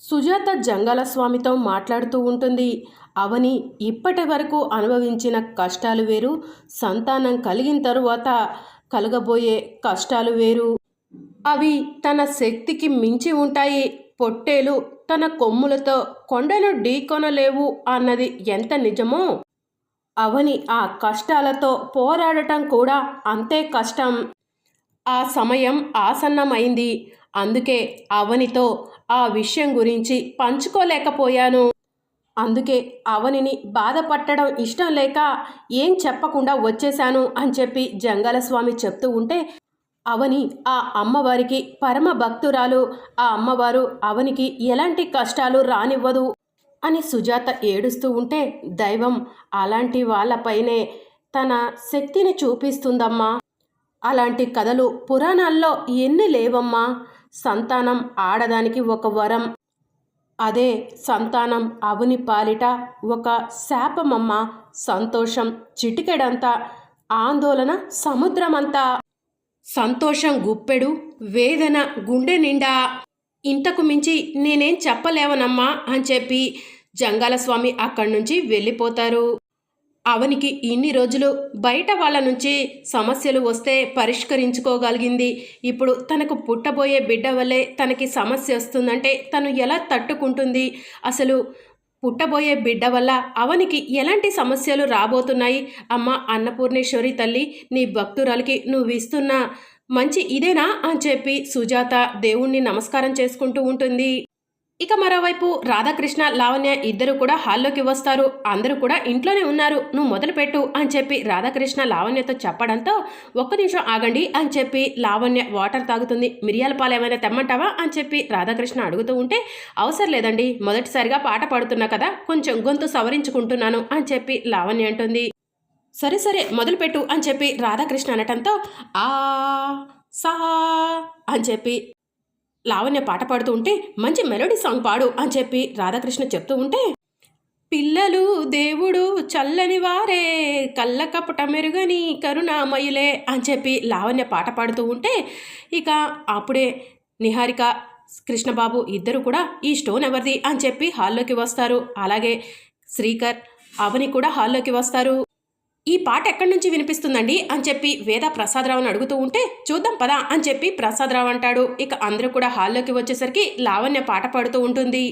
సుజాత జంగాల స్వామితో మాట్లాడుతూ ఉంటుంది. అవని ఇప్పటి వరకు అనుభవించిన కష్టాలు వేరు సంతానం కలిగిన తరువాత కలగబోయే కష్టాలు వేరు. అవి తన శక్తికి మించి ఉంటాయి. పొట్టేలు తన కొమ్ములతో కొండను ఢీకొనలేవు అన్నది ఎంత నిజమో? అవని ఆ కష్టాలతో పోరాడటం కూడా అంతే కష్టం. ఆ సమయం ఆసన్నమైంది. అందుకే అవనితో ఆ విషయం గురించి పంచుకోలేకపోయాను. అందుకే అవనిని బాధపట్టడం ఇష్టం లేక ఏం చెప్పకుండా వచ్చేశాను అని చెప్పి జంగల స్వామి చెప్తూ ఉంటే అవని ఆ అమ్మవారికి పరమ భక్తురాలు ఆ అమ్మవారు అవనికి ఎలాంటి కష్టాలు రానివ్వదు అని సుజాత ఏడుస్తూ ఉంటే దైవం అలాంటి వాళ్ళపైనే తన శక్తిని చూపిస్తుందమ్మా. అలాంటి కథలు పురాణాల్లో ఎన్ని లేవమ్మా? సంతానం ఆడదానికి ఒక వరం. అదే సంతానం అవుని పాలిట ఒక శాపమమ్మ సంతోషం చిటికెడంతా ఆందోళన సముద్రమంతా. సంతోషం గుప్పెడు వేదన గుండె నిండా. ఇంతకు మించి నేనేం చెప్పలేవనమ్మా అని చెప్పి జంగాలస్వామి అక్కడి నుంచి వెళ్ళిపోతారు. అవనికి ఇన్ని రోజులు బయట వాళ్ళ నుంచి సమస్యలు వస్తే పరిష్కరించుకోగలిగింది. ఇప్పుడు తనకు పుట్టబోయే బిడ్డ వల్లే తనకి సమస్య వస్తుందంటే తను ఎలా తట్టుకుంటుంది? అసలు పుట్టబోయే బిడ్డ వల్ల అవనికి ఎలాంటి సమస్యలు రాబోతున్నాయి? అమ్మ అన్నపూర్ణేశ్వరి తల్లి నీ భక్తురాలకి నువ్వు ఇస్తున్న మంచి ఇదేనా? అని చెప్పి సుజాత దేవుణ్ణి నమస్కారం చేసుకుంటూ ఉంటుంది. ఇక మరోవైపు రాధాకృష్ణ లావణ్య ఇద్దరు కూడా హాల్లోకి వస్తారు. అందరూ కూడా ఇంట్లోనే ఉన్నారు. నువ్వు మొదలుపెట్టు అని చెప్పి రాధాకృష్ణ లావణ్యతో చెప్పడంతో ఒక్క నిమిషం ఆగండి అని చెప్పి లావణ్య వాటర్ తాగుతుంది. మిరియాల పాలు ఏమైనా తెమ్మంటావా అని చెప్పి రాధాకృష్ణ అడుగుతూ ఉంటే అవసరం లేదండి. మొదటిసారిగా పాట పాడుతున్నా కదా కొంచెం గొంతు సవరించుకుంటున్నాను అని చెప్పి లావణ్య అంటుంది. సరే సరే మొదలుపెట్టు అని చెప్పి రాధాకృష్ణ అనటంతో ఆ సా అని చెప్పి లావణ్య పాట పాడుతూ ఉంటే మంచి మెలోడీ సాంగ్ పాడు అని చెప్పి రాధాకృష్ణ చెప్తూ ఉంటే పిల్లలు దేవుడు చల్లని వారే కళ్ళ కపట మెరుగని కరుణామయులే అని చెప్పి లావణ్య పాట పాడుతూ ఉంటే ఇక అప్పుడే నిహారిక కృష్ణబాబు ఇద్దరు కూడా ఈ స్టోన్ ఎవరిది అని చెప్పి హాల్లోకి వస్తారు. అలాగే శ్రీకర్ అవని కూడా హాల్లోకి వస్తారు. ఈ పాట ఎక్కడి నుంచి వినిపిస్తుందండి అని చెప్పి వేద ప్రసాదరావుని అడుగుతూ ఉంటే చూద్దాం పదా అని చెప్పి ప్రసాదరావు అంటాడు. ఇక అందరూ కూడా హాల్లోకి వచ్చేసరికి లావణ్య పాట పాడుతూ ఉంటుంది.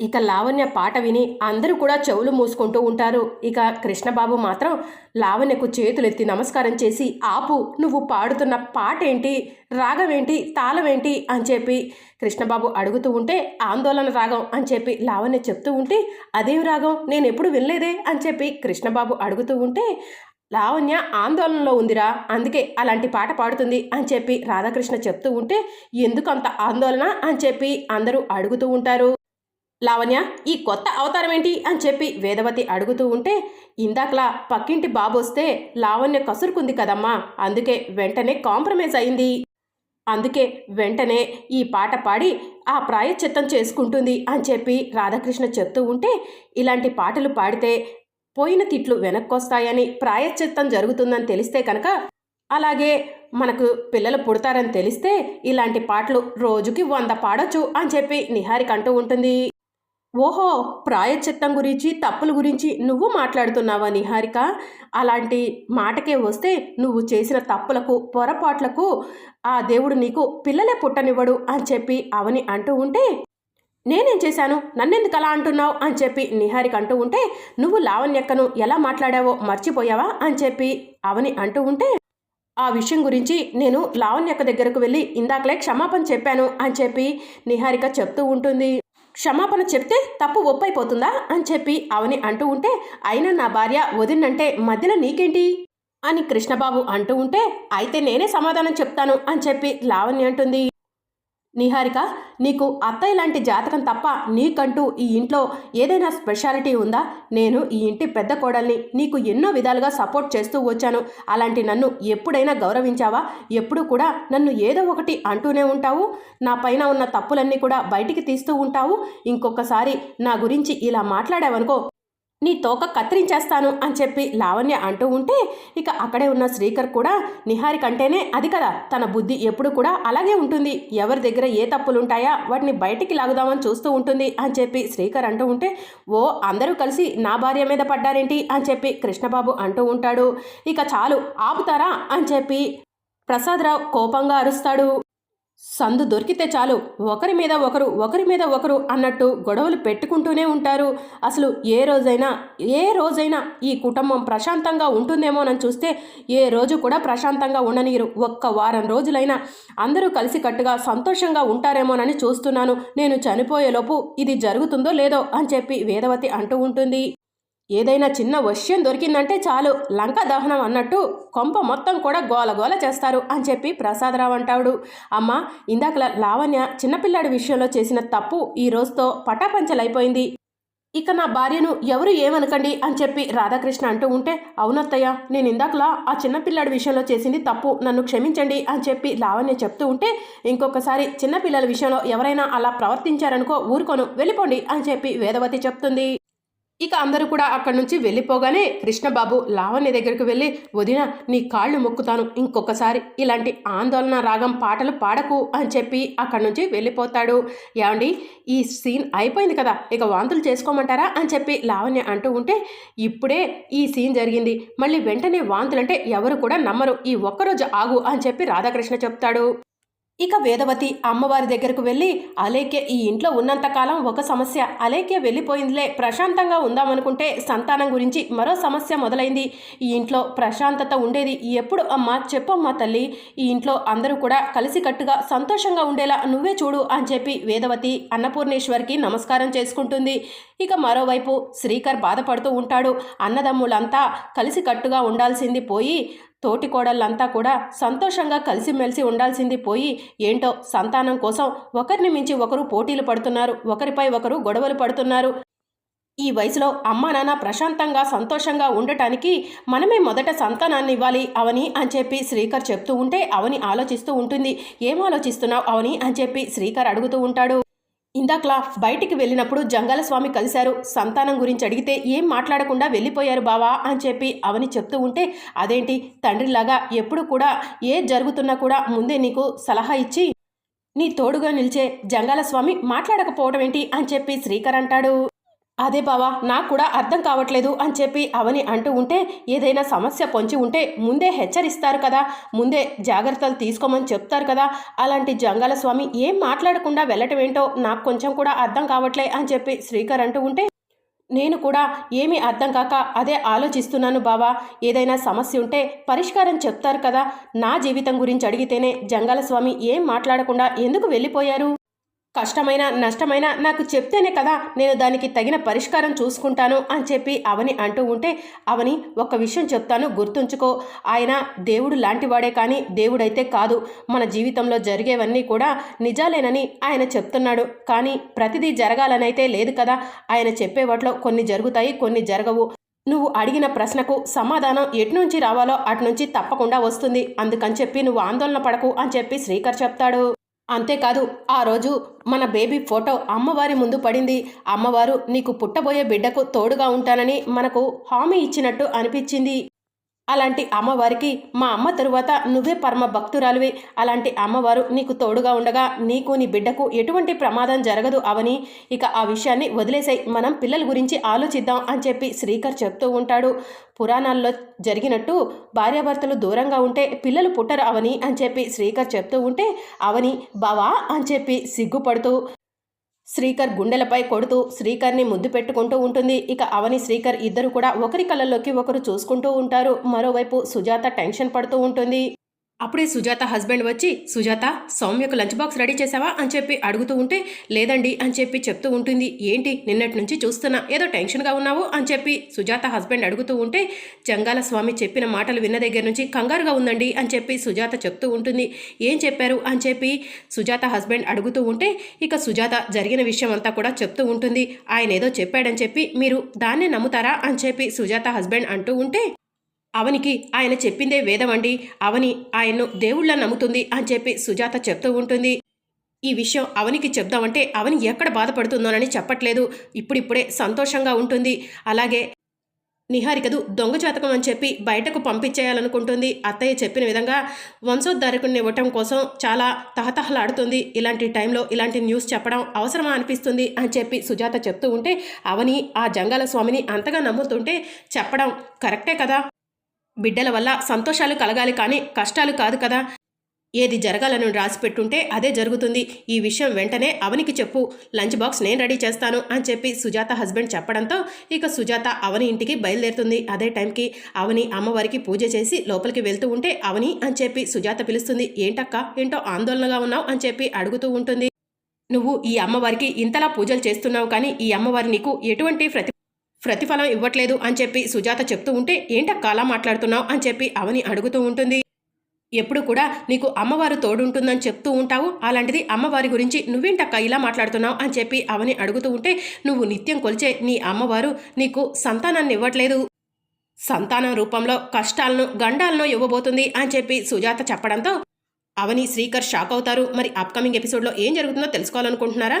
ఇక లావణ్య పాట విని అందరూ కూడా చెవులు మూసుకుంటూ ఉంటారు. ఇక కృష్ణబాబు మాత్రం లావణ్యకు చేతులెత్తి నమస్కారం చేసి ఆపు నువ్వు పాడుతున్న పాట ఏంటి రాగమేంటి? తాళమేంటి? అని చెప్పి కృష్ణబాబు అడుగుతూ ఉంటే ఆందోళన రాగం అని చెప్పి లావణ్య చెప్తూ ఉంటే అదేం రాగం? నేను ఎప్పుడు వినలేదే అని చెప్పి కృష్ణబాబు అడుగుతూ ఉంటే లావణ్య ఆందోళనలో ఉందిరా అందుకే అలాంటి పాట పాడుతుంది అని చెప్పి రాధాకృష్ణ చెప్తూ ఉంటే ఎందుకు అంత ఆందోళన? అని చెప్పి అందరూ అడుగుతూ ఉంటారు. లావణ్య ఈ కొత్త అవతారం ఏంటి అని చెప్పి వేదవతి అడుగుతూ ఉంటే ఇందాకలా పక్కింటి బాబు వస్తే లావణ్య కసురుకుంది కదమ్మా. అందుకే వెంటనే కాంప్రమైజ్ అయింది. అందుకే వెంటనే ఈ పాట పాడి ఆ ప్రాయశ్చిత్తం చేసుకుంటుంది అని చెప్పి రాధాకృష్ణ చెప్తూ ఉంటే ఇలాంటి పాటలు పాడితే పోయిన తిట్లు వెనక్కొస్తాయని ప్రాయశ్చిత్తం జరుగుతుందని తెలిస్తే కనుక అలాగే మనకు పిల్లలు పుడతారని తెలిస్తే ఇలాంటి పాటలు రోజుకి వంద పాడొచ్చు అని చెప్పి నిహారిక అంటూ ఉంటుంది. ఓహో ప్రాయశ్చిత్తం గురించి తప్పుల గురించి నువ్వు మాట్లాడుతున్నావా నిహారిక? అలాంటి మాటకే వస్తే నువ్వు చేసిన తప్పులకు పొరపాట్లకు ఆ దేవుడు నీకు పిల్లలే పుట్టనివ్వడు అని చెప్పి అవని అంటూ ఉంటే నేనేం చేశాను? నన్నెందుకు అలా అంటున్నావు? అని చెప్పి నిహారిక అంటూ ఉంటే నువ్వు లావణ్యక్కను ఎలా మాట్లాడావో మర్చిపోయావా? అని చెప్పి అవని అంటూ ఉంటే ఆ విషయం గురించి నేను లావణ్యక్క దగ్గరకు వెళ్ళి ఇందాకలే క్షమాపణ చెప్పాను అని చెప్పి నిహారిక చెప్తూ ఉంటుంది. క్షమాపణ చెప్తే తప్పు ఒప్పైపోతుందా అని చెప్పి అవని అంటూ ఉంటే అయినా నా భార్య వదినంటే మధ్యలో నీకేంటి? అని కృష్ణబాబు అంటూ ఉంటే అయితే నేనే సమాధానం చెప్తాను అని చెప్పి లావణ్య అంటుంది. నిహారిక నీకు అత్తయ్య లాంటి జాతకం తప్ప నీకంటూ ఈ ఇంట్లో ఏదైనా స్పెషాలిటీ ఉందా? నేను ఈ ఇంటి పెద్ద కోడల్ని నీకు ఎన్నో విధాలుగా సపోర్ట్ చేస్తూ వచ్చాను. అలాంటి నన్ను ఎప్పుడైనా గౌరవించావా? ఎప్పుడు కూడా నన్ను ఏదో ఒకటి అంటూనే ఉంటావు. నా పైన ఉన్న తప్పులన్నీ కూడా బయటికి తీస్తూ ఉంటావు. ఇంకొకసారి నా గురించి ఇలా మాట్లాడావనుకో నీ తోక కత్తిరించేస్తాను అని చెప్పి లావణ్య అంటూ ఉంటే ఇక అక్కడే ఉన్న శ్రీకర్ కూడా నిహారిక అంటేనే అది కదా తన బుద్ధి ఎప్పుడు కూడా అలాగే ఉంటుంది. ఎవరి దగ్గర ఏ తప్పులుంటాయా వాటిని బయటికి లాగుదామని చూస్తూ ఉంటుంది అని చెప్పి శ్రీకర్ అంటూ ఉంటే ఓ అందరూ కలిసి నా భార్య మీద పడ్డారేంటి అని చెప్పి కృష్ణబాబు అంటూ ఉంటాడు. ఇక చాలు ఆపుతారా అని చెప్పి ప్రసాదరావు కోపంగా అరుస్తాడు. సందు దొరికితే చాలు. ఒకరి మీద ఒకరు ఒకరి మీద ఒకరు అన్నట్టు గొడవలు పెట్టుకుంటూనే ఉంటారు. అసలు ఏ రోజైనా ఏ రోజైనా ఈ కుటుంబం ప్రశాంతంగా ఉంటుందేమోనని చూస్తే ఏ రోజు కూడా ప్రశాంతంగా ఉండనీరు ఒక్క వారం రోజులైనా అందరూ కలిసికట్టుగా సంతోషంగా ఉంటారేమోనని చూస్తున్నాను. నేను చనిపోయేలోపు ఇది జరుగుతుందో లేదో అని చెప్పి వేదవతి అంటూ ఉంటుంది. ఏదైనా చిన్న వశ్యం దొరికిందంటే చాలు లంక దహనం అన్నట్టు కొంప మొత్తం కూడా గోల గోల చేస్తారు అని చెప్పి ప్రసాదరావు అంటాడు అమ్మ ఇందాక లావణ్య చిన్నపిల్లాడి విషయంలో చేసిన తప్పు ఈ రోజుతో పటాపంచలైపోయింది. ఇక నా భార్యను ఎవరు ఏమనకండి అని చెప్పి రాధాకృష్ణ అంటూ ఉంటే అవునత్తయ్య నేను ఇందాకలా ఆ చిన్నపిల్లాడి విషయంలో చేసింది తప్పు నన్ను క్షమించండి అని చెప్పి లావణ్య చెప్తూ ఉంటే ఇంకొకసారి చిన్నపిల్లల విషయంలో ఎవరైనా అలా ప్రవర్తించారనుకో ఊరుకోను వెళ్ళిపోండి అని చెప్పి వేదవతి చెప్తుంది. ఇక అందరూ కూడా అక్కడి నుంచి వెళ్ళిపోగానే కృష్ణబాబు లావణ్య దగ్గరికి వెళ్ళి వదిన నీ కాళ్ళు మొక్కుతాను. ఇంకొకసారి ఇలాంటి ఆందోళన రాగం పాటలు పాడకు అని చెప్పి అక్కడి నుంచి వెళ్ళిపోతాడు. ఏమండి ఈ సీన్ అయిపోయింది కదా ఇక వాంతులు చేసుకోమంటారా? అని చెప్పి లావణ్య అంటూ ఉంటే ఇప్పుడే ఈ సీన్ జరిగింది. మళ్ళీ వెంటనే వాంతులంటే ఎవరు కూడా నమ్మరు. ఈ ఒక్కరోజు ఆగు అని చెప్పి రాధాకృష్ణ చెప్తాడు. ఇక వేదవతి అమ్మవారి దగ్గరకు వెళ్ళి అలేఖ్య ఈ ఇంట్లో ఉన్నంతకాలం ఒక సమస్య. అలేఖ్య వెళ్ళిపోయిందిలే. ప్రశాంతంగా ఉందామనుకుంటే సంతానం గురించి మరో సమస్య మొదలైంది. ఈ ఇంట్లో ప్రశాంతత ఉండేది. ఎప్పుడు అమ్మ? చెప్పమ్మా తల్లి. ఈ ఇంట్లో అందరూ కూడా కలిసికట్టుగా సంతోషంగా ఉండేలా నువ్వే చూడు అని చెప్పి వేదవతి అన్నపూర్ణేశ్వరికి నమస్కారం చేసుకుంటుంది. ఇక మరోవైపు శ్రీకర్ బాధపడుతూ ఉంటాడు. అన్నదమ్ములంతా కలిసికట్టుగా ఉండాల్సింది పోయి తోటి కోడళ్ళంతా కూడా సంతోషంగా కలిసిమెలిసి ఉండాల్సింది పోయి ఏంటో సంతానం కోసం ఒకరిని మించి ఒకరు పోటీలు పడుతున్నారు ఒకరిపై ఒకరు గొడవలు పడుతున్నారు. ఈ వయసులో అమ్మా నాన్న ప్రశాంతంగా సంతోషంగా ఉండటానికి మనమే మొదట సంతానాన్ని ఇవ్వాలి అవని అని చెప్పి శ్రీకర్ చెప్తూ ఉంటే అవని ఆలోచిస్తూ ఉంటుంది. ఏం ఆలోచిస్తున్నావు అవని అని చెప్పి శ్రీకర్ అడుగుతూ ఉంటాడు. ఇందాకలా బయటికి వెళ్ళినప్పుడు జంగాల స్వామి కలిశారు. సంతానం గురించి అడిగితే ఏం మాట్లాడకుండా వెళ్ళిపోయారు బావా అని చెప్పి అవని చెప్తూ ఉంటే అదేంటి? తండ్రిలాగా ఎప్పుడు కూడా ఏ జరుగుతున్నా కూడా ముందే నీకు సలహా ఇచ్చి నీ తోడుగా నిలిచే జంగాల స్వామి మాట్లాడకపోవడం ఏంటి? అని చెప్పి శ్రీకర్ అంటాడు. అదే బావా నాకు కూడా అర్థం కావట్లేదు అని చెప్పి అవని అంటూ ఉంటే ఏదైనా సమస్య పొంచి ఉంటే ముందే హెచ్చరిస్తారు కదా ముందే జాగ్రత్తలు తీసుకోమని చెప్తారు కదా అలాంటి జంగాల స్వామి ఏం మాట్లాడకుండా వెళ్ళటం ఏంటో నాకు కొంచెం కూడా అర్థం కావట్లే అని చెప్పి శ్రీకర్ అంటూ ఉంటే నేను కూడా ఏమీ అర్థం కాక అదే ఆలోచిస్తున్నాను బావా ఏదైనా సమస్య ఉంటే పరిష్కారం చెప్తారు కదా నా జీవితం గురించి అడిగితేనే జంగాల స్వామి ఏం మాట్లాడకుండా ఎందుకు వెళ్ళిపోయారు? కష్టమైన నష్టమైన నాకు చెప్తేనే కదా నేను దానికి తగిన పరిష్కారం చూసుకుంటాను అని చెప్పి అవని అంటూ ఉంటే అవని ఒక విషయం చెప్తాను గుర్తుంచుకో. ఆయన దేవుడు లాంటివాడే కానీ దేవుడైతే కాదు. మన జీవితంలో జరిగేవన్నీ కూడా నిజాలేనని ఆయన చెప్తున్నాడు. కానీ ప్రతిదీ జరగాలనైతే లేదు కదా. ఆయన చెప్పే వాటిలో కొన్ని జరుగుతాయి కొన్ని జరగవు. నువ్వు అడిగిన ప్రశ్నకు సమాధానం ఎటు నుంచి రావాలో అటు నుంచి తప్పకుండా వస్తుంది. అందుకని చెప్పి నువ్వు ఆందోళన పడకు అని చెప్పి శ్రీకర్ చెప్తాడు. అంతేకాదు ఆ రోజు మన బేబీ ఫోటో అమ్మవారి ముందు పడింది. అమ్మవారు నీకు పుట్టబోయే బిడ్డకు తోడుగా ఉంటానని మనకు హామీ ఇచ్చినట్టు అనిపించింది. అలాంటి అమ్మవారికి మా అమ్మ తరువాత నువ్వే పరమ భక్తురాలువే. అలాంటి అమ్మవారు నీకు తోడుగా ఉండగా నీకు నీ బిడ్డకు ఎటువంటి ప్రమాదం జరగదు అవని. ఇక ఆ విషయాన్ని వదిలేసాయి. మనం పిల్లల గురించి ఆలోచిద్దాం అని చెప్పి శ్రీకర్ చెప్తూ ఉంటాడు. పురాణాల్లో జరిగినట్టు భార్యాభర్తలు దూరంగా ఉంటే పిల్లలు పుట్టరు అవని అని చెప్పి శ్రీకర్ చెప్తూ ఉంటే అవని బావా అని చెప్పి సిగ్గుపడుతూ శ్రీకర్ గుండెలపై కొడుతూ శ్రీకర్ని ముద్దు పెట్టుకుంటూ ఉంటుంది. ఇక అవని శ్రీకర్ ఇద్దరు కూడా ఒకరి కళ్ళల్లోకి ఒకరు చూసుకుంటూ ఉంటారు. మరోవైపు సుజాత టెన్షన్ పడుతూ ఉంటుంది. అప్పుడే సుజాత హస్బెండ్ వచ్చి సుజాత సౌమ్యకు లంచ్ బాక్స్ రెడీ చేసావా? అని చెప్పి అడుగుతూ ఉంటే లేదండి అని చెప్పి చెప్తూ ఉంటుంది. ఏంటి నిన్నటి నుంచి చూస్తున్నా ఏదో టెన్షన్గా ఉన్నావు? అని చెప్పి సుజాత హస్బెండ్ అడుగుతూ ఉంటే జంగాల స్వామి చెప్పిన మాటలు విన్న దగ్గర నుంచి కంగారుగా ఉందండి అని చెప్పి సుజాత చెప్తూ ఉంటుంది. ఏం చెప్పారు? అని చెప్పి సుజాత హస్బెండ్ అడుగుతూ ఉంటే ఇక సుజాత జరిగిన విషయం అంతా కూడా చెప్తూ ఉంటుంది. ఆయన ఏదో చెప్పాడని చెప్పి మీరు దాన్నే నమ్ముతారా? అని చెప్పి సుజాత హస్బెండ్ అంటూ ఉంటే అవనికి ఆయన చెప్పిందే వేదమండి. అవని ఆయన్ను దేవుళ్ళ నమ్ముతుంది అని చెప్పి సుజాత చెప్తూ ఉంటుంది. ఈ విషయం అవనికి చెప్దామంటే అవని ఎక్కడ బాధపడుతుందోనని చెప్పట్లేదు. ఇప్పుడిప్పుడే సంతోషంగా ఉంటుంది. అలాగే నిహారికదు దొంగ జాతకం అని చెప్పి బయటకు పంపించేయాలనుకుంటుంది. అత్తయ్య చెప్పిన విధంగా వంశోద్ధారకుని ఇవ్వటం కోసం చాలా తహతహలాడుతుంది. ఇలాంటి టైంలో ఇలాంటి న్యూస్ చెప్పడం అవసరమా అనిపిస్తుంది అని చెప్పి సుజాత చెప్తూ ఉంటే అవని ఆ జంగాల స్వామిని అంతగా నమ్ముతుంటే చెప్పడం కరెక్టే కదా? బిడ్డల వల్ల సంతోషాలు కలగాలి కానీ కష్టాలు కాదు కదా. ఏది జరగాలని రాసి పెట్టుంటే అదే జరుగుతుంది. ఈ విషయం వెంటనే అవనికి చెప్పు. లంచ్ బాక్స్ నేను రెడీ చేస్తాను అని చెప్పి సుజాత హస్బెండ్ చెప్పడంతో ఇక సుజాత అవని ఇంటికి బయలుదేరుతుంది. అదే టైంకి అవని అమ్మవారికి పూజ చేసి లోపలికి వెళ్తూ ఉంటే అవని అని చెప్పి సుజాత పిలుస్తుంది. ఏంటక్క? ఏంటో ఆందోళనగా ఉన్నావు? అని చెప్పి అడుగుతూ ఉంటుంది. నువ్వు ఈ అమ్మవారికి ఇంతలా పూజలు చేస్తున్నావు కానీ ఈ అమ్మవారి నీకు ఎటువంటి ప్రతి ప్రతిఫలం ఇవ్వట్లేదు అని చెప్పి సుజాత చెప్తూ ఉంటే ఏంటక్క అలా మాట్లాడుతున్నావు? అని చెప్పి అవని అడుగుతూ ఉంటుంది. ఎప్పుడు కూడా నీకు అమ్మవారు తోడుంటుందని చెప్తూ ఉంటావు. అలాంటిది అమ్మవారి గురించి నువ్వేంటక్క ఇలా మాట్లాడుతున్నావు? అని చెప్పి అవని అడుగుతూ ఉంటే నువ్వు నిత్యం కొలిచే నీ అమ్మవారు నీకు సంతానాన్ని ఇవ్వట్లేదు. సంతానం రూపంలో కష్టాలను గండాలను ఇవ్వబోతుంది అని చెప్పి సుజాత చెప్పడంతో అవని శ్రీకర్ షాక్ అవుతారు. మరి అప్కమింగ్ ఎపిసోడ్లో ఏం జరుగుతుందో తెలుసుకోవాలనుకుంటున్నారా?